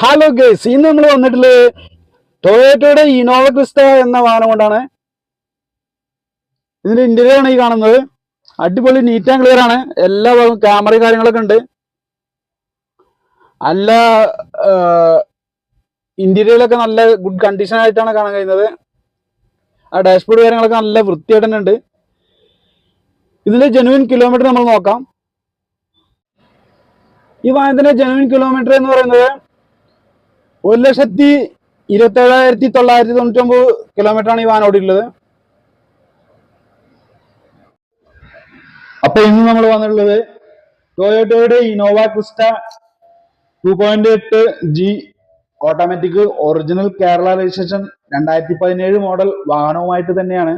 Hello guys ഇന്ന് നമ്മൾ വന്നിട്ടുള്ളത് ടൊയോട്ടയുടെ ഇനോവ ക്രിസ്റ്റ എന്ന വാഹനം കൊണ്ടാണ്. ഇതിന്റെ ഇന്റീരിയർ ആണ് ഈ കാണുന്നത്. അടിപൊളി നീറ്റ് ആൻഡ് ക്ലിയർ ആണ്. എല്ലാ ഭാഗവും ക്യാമറയും കാര്യങ്ങളൊക്കെ ഉണ്ട്. നല്ല ഇന്റീരിയറിലൊക്കെ നല്ല ഗുഡ് കണ്ടീഷൻ ആയിട്ടാണ് കാണാൻ കഴിയുന്നത്. ആ ഡാഷ്ബോർഡ് കാര്യങ്ങളൊക്കെ നല്ല വൃത്തിയായിട്ട് തന്നെ ഉണ്ട്. ഇതിൽ ജനുവിൻ കിലോമീറ്റർ നമ്മൾ നോക്കാം. ഈ വാഹനത്തിന്റെ ജനുവിൻ കിലോമീറ്റർ എന്ന് പറയുന്നത് ഒരു ലക്ഷത്തി ഇരുപത്തി ഏഴായിരത്തി തൊള്ളായിരത്തി തൊണ്ണൂറ്റി ഒമ്പത് കിലോമീറ്റർ ആണ് ഈ വാഹനം ഓടിയിട്ടുള്ളത്. അപ്പൊ ഇന്ന് നമ്മൾ വന്നിട്ടുള്ളത് ടൊയോട്ടോയുടെ ഇനോവ ക്രിസ്റ്റ ടു പോയിന്റ് എട്ട് G automatic original Kerala registration രണ്ടായിരത്തി പതിനേഴ് മോഡൽ വാഹനവുമായിട്ട് തന്നെയാണ്.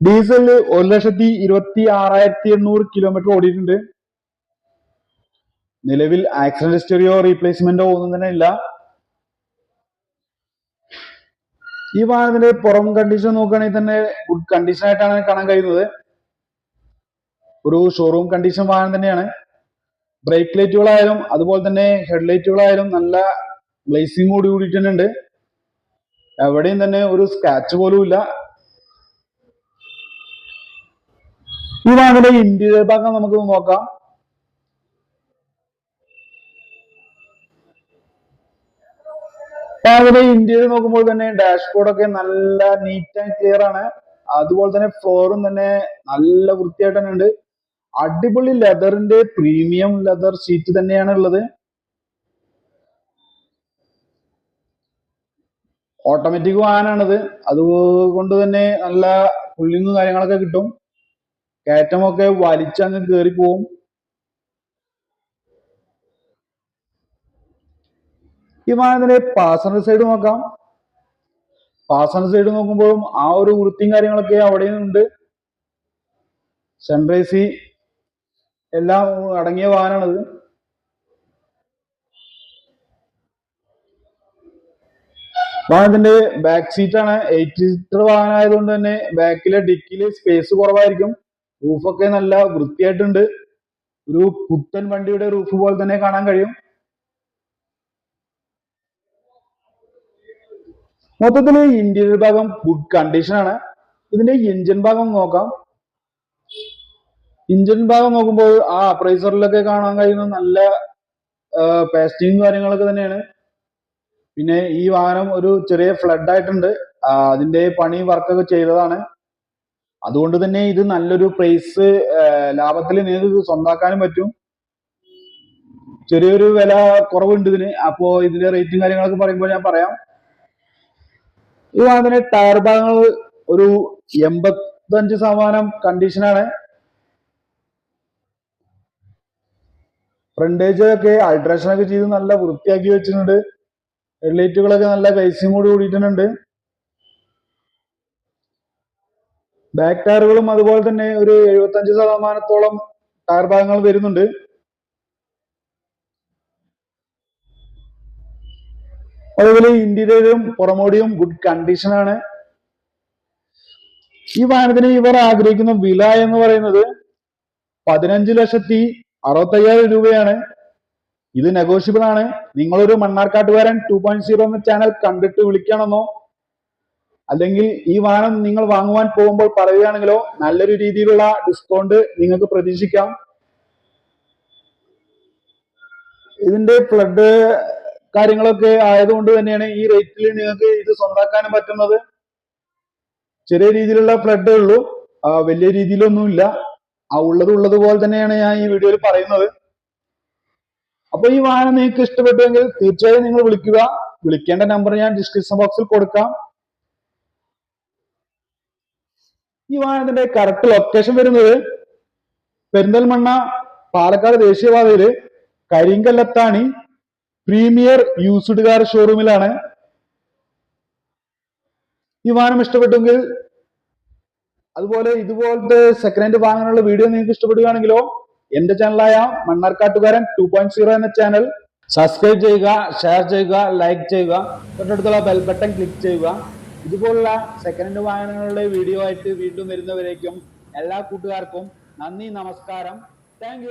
ഡീസലിൽ ഒരു ലക്ഷത്തി ഇരുപത്തി ആറായിരത്തി എണ്ണൂറ് കിലോമീറ്റർ ഓടിയിട്ടുണ്ട്. നിലവിൽ ആക്സിഡന്റ് ഹിസ്റ്ററിയോ റീപ്ലേസ്മെന്റോ ഒന്നും തന്നെ ഇല്ല. ഈ വാഹനത്തിന്റെ പുറം കണ്ടീഷൻ നോക്കുകയാണെങ്കിൽ തന്നെ ഗുഡ് കണ്ടീഷൻ ആയിട്ടാണ് കാണാൻ കഴിയുന്നത്. ഒരു ഷോറൂം കണ്ടീഷൻ വാഹനം തന്നെയാണ്. ബ്രേക്ക് ലൈറ്റുകളായാലും അതുപോലെ തന്നെ ഹെഡ് ലൈറ്റുകളായാലും നല്ല ഗ്ലേസിംഗ് കൂടി കൂടിയിട്ട് തന്നെ ഉണ്ട്. എവിടെയും തന്നെ ഒരു സ്ക്രാച്ച് പോലും ഇല്ല. ഈ വാഹനത്തിന്റെ ഇന്റീരിയർ ഭാഗം നമുക്ക് നോക്കാം. അതിന്റെ ഇന്ത്യയിൽ നോക്കുമ്പോൾ തന്നെ ഡാഷ്ബോർഡ് ഒക്കെ നല്ല നീറ്റ് ആൻഡ് ക്ലിയർ ആണ്. അതുപോലെ തന്നെ ഫ്ലോറും തന്നെ നല്ല വൃത്തിയായിട്ട് തന്നെ ഉണ്ട്. അടിപൊളി ലെതറിന്റെ പ്രീമിയം ലെതർ സീറ്റ് തന്നെയാണ് ഉള്ളത്. ഓട്ടോമാറ്റിക് വാനാണിത് അതുകൊണ്ട് തന്നെ നല്ല പുള്ളിങ്ങും കാര്യങ്ങളൊക്കെ കിട്ടും. കയറ്റമൊക്കെ വലിച്ചങ്ങ് കയറി പോവും ഈ വാഹനത്തിന്റെ പാസഞ്ചർ സൈഡ് നോക്കാം. പാസഞ്ചർ സൈഡ് നോക്കുമ്പോഴും ആ ഒരു വൃത്തിയും കാര്യങ്ങളൊക്കെ അവിടെ ഉണ്ട് സൺറൈസി എല്ലാം അടങ്ങിയ വാഹനമാണത് വാഹനത്തിന്റെ ബാക്ക് സീറ്റ് ആണ്. എയ്റ്റ് സീറ്റർ വാഹനം ആയതുകൊണ്ട് തന്നെ ബാക്കിലെ ഡിക്കിൽ സ്പേസ് കുറവായിരിക്കും. റൂഫൊക്കെ നല്ല വൃത്തിയായിട്ടുണ്ട്. ഒരു പുത്തൻ വണ്ടിയുടെ റൂഫ് പോലെ തന്നെ കാണാൻ കഴിയും. മൊത്തത്തിൽ ഇന്റീരിയർ ഭാഗം ഗുഡ് കണ്ടീഷൻ ആണ്. ഇതിന്റെ എഞ്ചിൻ ഭാഗം നോക്കാം. എഞ്ചിൻ ഭാഗം നോക്കുമ്പോൾ ആ അപ്രൈസറിലൊക്കെ കാണാൻ കഴിയുന്ന നല്ല പേസ്റ്റിങ് കാര്യങ്ങളൊക്കെ തന്നെയാണ്. പിന്നെ ഈ വാഹനം ഒരു ചെറിയ ഫ്ലഡ് ആയിട്ടുണ്ട്. അതിന്റെ പണി വർക്കൊക്കെ ചെയ്തതാണ്. അതുകൊണ്ട് തന്നെ ഇത് നല്ലൊരു പ്രൈസ് ലാഭത്തിൽ നിങ്ങൾക്ക് സ്വന്താക്കാനും പറ്റും. ചെറിയൊരു വില കുറവുണ്ട് ഇതിന്. അപ്പോ ഇതിന്റെ റേറ്റും കാര്യങ്ങളൊക്കെ പറയുമ്പോൾ ഞാൻ പറയാം. ഈ വാഹനത്തിന് ടയർ ഭാഗങ്ങൾ ഒരു എൺപത്തഞ്ച് ശതമാനം കണ്ടീഷനാണ് ഫ്രണ്ടേജ് ഒക്കെ അൾട്രേഷൻ ഒക്കെ ചെയ്ത് നല്ല വൃത്തിയാക്കി വെച്ചിട്ടുണ്ട്. ഹെഡ്ലൈറ്റുകളൊക്കെ നല്ല കൈസിയും കൂടി കൂടിയിട്ടുണ്ട്. ബാക്ക് ടയറുകളും അതുപോലെ തന്നെ ഒരു എഴുപത്തഞ്ച് ശതമാനത്തോളം ടയർ ഭാഗങ്ങൾ വരുന്നുണ്ട്. അതുപോലെ ഇന്റീരിയറും പുറമോടിയും ഗുഡ് കണ്ടീഷനാണ് ഈ വാഹനത്തിന് ഇവർ ആഗ്രഹിക്കുന്ന വില എന്ന് പറയുന്നത് പതിനഞ്ച് ലക്ഷത്തി അറുപത്തയ്യായിരം രൂപയാണ്. ഇത് നെഗോഷ്യബിൾ ആണ്. നിങ്ങളൊരു മണ്ണാർക്കാട്ടുകാരൻ ടു പോയിന്റ് സീറോ എന്ന ചാനൽ കണ്ടിട്ട് വിളിക്കണമെന്നോ അല്ലെങ്കിൽ ഈ വാഹനം നിങ്ങൾ വാങ്ങുവാൻ പോകുമ്പോൾ പറയുകയാണെങ്കിലോ നല്ലൊരു രീതിയിലുള്ള ഡിസ്കൗണ്ട് നിങ്ങൾക്ക് പ്രതീക്ഷിക്കാം. ഇതിന്റെ ഫ്ലഡ് കാര്യങ്ങളൊക്കെ ആയതുകൊണ്ട് തന്നെയാണ് ഈ റേറ്റിൽ നിങ്ങൾക്ക് ഇത് സ്വന്തമാക്കാനും പറ്റുന്നത്. ചെറിയ രീതിയിലുള്ള ഫ്ലഡേ ഉള്ളൂ. വലിയ രീതിയിലൊന്നുമില്ല. ആ ഉള്ളത് ഉള്ളത് പോലെ തന്നെയാണ് ഞാൻ ഈ വീഡിയോയിൽ പറയുന്നത്. അപ്പൊ ഈ വാഹനം നിങ്ങൾക്ക് ഇഷ്ടപ്പെട്ടുവെങ്കിൽ തീർച്ചയായും നിങ്ങൾ വിളിക്കുക. വിളിക്കേണ്ട നമ്പർ ഞാൻ ഡിസ്ക്രിപ്ഷൻ ബോക്സിൽ കൊടുക്കാം. ഈ വാഹനത്തിന്റെ കറക്റ്റ് ലൊക്കേഷൻ വരുന്നത് പെരിന്തൽമണ്ണ പാലക്കാട് ദേശീയപാതയിൽ കരിങ്കല്ലത്താണി പ്രീമിയർ യൂസ്ഡ് കാർ ഷോറൂമിലാണ് ഈ വാഹനം ഇഷ്ടപ്പെട്ടെങ്കിൽ അതുപോലെ ഇതുപോലത്തെ സെക്കൻഡ് ഹാൻഡ് വാങ്ങാനുള്ള വീഡിയോ നിങ്ങൾക്ക് ഇഷ്ടപ്പെടുകയാണെങ്കിലോ എന്റെ ചാനലായ മണ്ണാർക്കാട്ടുകാരൻ ടു പോയിന്റ് സീറോ എന്ന ചാനൽ സബ്സ്ക്രൈബ് ചെയ്യുക ഷെയർ ചെയ്യുക ലൈക്ക് ചെയ്യുക തൊട്ടടുത്തുള്ള ബെൽ ബട്ടൺ ക്ലിക്ക് ചെയ്യുക. ഇതുപോലുള്ള സെക്കൻഡ് ഹാൻഡ് വാഹനങ്ങളുടെ വീഡിയോ ആയിട്ട് വീണ്ടും വരുന്നവരേക്കും എല്ലാ കൂട്ടുകാർക്കും നന്ദി നമസ്കാരം. താങ്ക്